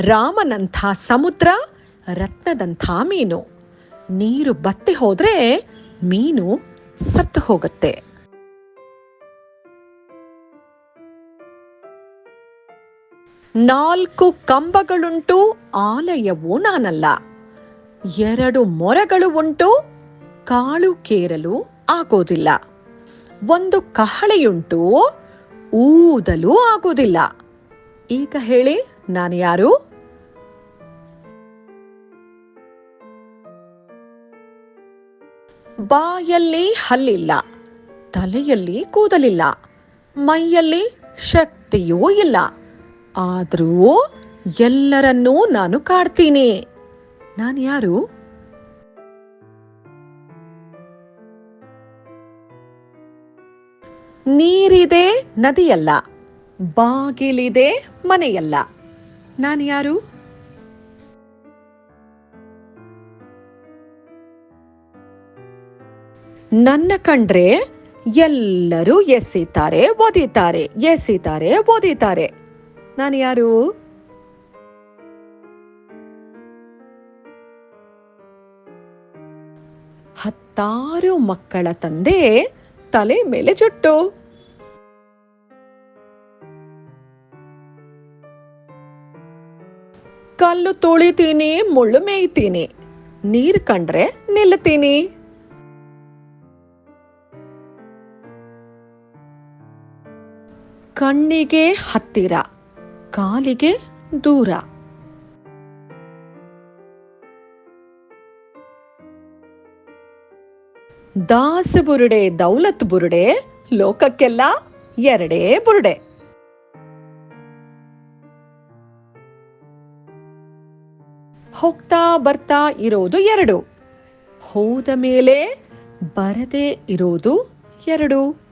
ರಾಮನಂಥ ಸಮುದ್ರ, ರತ್ನದಂಥ ಮೀನು. ನೀರು ಬತ್ತಿ ಹೋದ್ರೆ ಮೀನು ಸತ್ತು ಹೋಗುತ್ತೆ. ನಾಲ್ಕು ಕಂಬಗಳುಂಟು, ಆಲಯವು ನಾನಲ್ಲ. ಎರಡು ಮೊರಗಳು ಉಂಟು, ಕಾಳು ಕೇರಲು ಆಗೋದಿಲ್ಲ. ಒಂದು ಕಹಳೆಯುಂಟು, ಊದಲು ಆಗೋದಿಲ್ಲ. ಈಗ ಹೇಳಿ, ನಾನು ಯಾರು? ಬಾಯಲ್ಲಿ ಹಲ್ಲಿಲ್ಲ, ತಲೆಯಲ್ಲಿ ಕೂದಲಿಲ್ಲ, ಮೈಯಲ್ಲಿ ಶಕ್ತಿಯೂ ಇಲ್ಲ. ಆದರೂ ಎಲ್ಲರನ್ನೂ ನಾನು ಕಾಡ್ತೀನಿ. ನಾನು ಯಾರು? ನೀರಿದೆ ನದಿಯಲ್ಲ, ಬಾಗಿಲಿದೆ ಮನೆಯಲ್ಲ. ನಾನು ಯಾರು? ನನ್ನ ಕಂಡ್ರೆ ಎಲ್ಲರೂ ಎಸಿತಾರೆ ಓದಿತಾರೆ ಎಸಿತಾರೆ ಓದಿತಾರೆ ನಾನು ಯಾರು? ಹತ್ತಾರು ಮಕ್ಕಳ ತಂದೆ ತಲೆ ಮೇಲೆ ಜುಟ್ಟು. ಕಲ್ಲು ತುಳಿತೀನಿ, ಮುಳ್ಳು ಮೇಯ್ತೀನಿ, ನೀರ್ ಕಂಡ್ರೆ ನಿಲ್ತೀನಿ ಕಣ್ಣಿಗೆ ಹತ್ತಿರ, ಕಾಲಿಗೆ ದೂರ. ದಾಸ ಬುರುಡೆ, ದೌಲತ್ ಬುರುಡೆ, ಲೋಕಕ್ಕೆಲ್ಲ ಎರಡೇ ಬುರುಡೆ. ಹೋಗ್ತಾ ಬರ್ತಾ ಇರೋದು ಎರಡು. ಹೋದ ಮೇಲೆ ಬರದೇ ಇರೋದು ಎರಡು.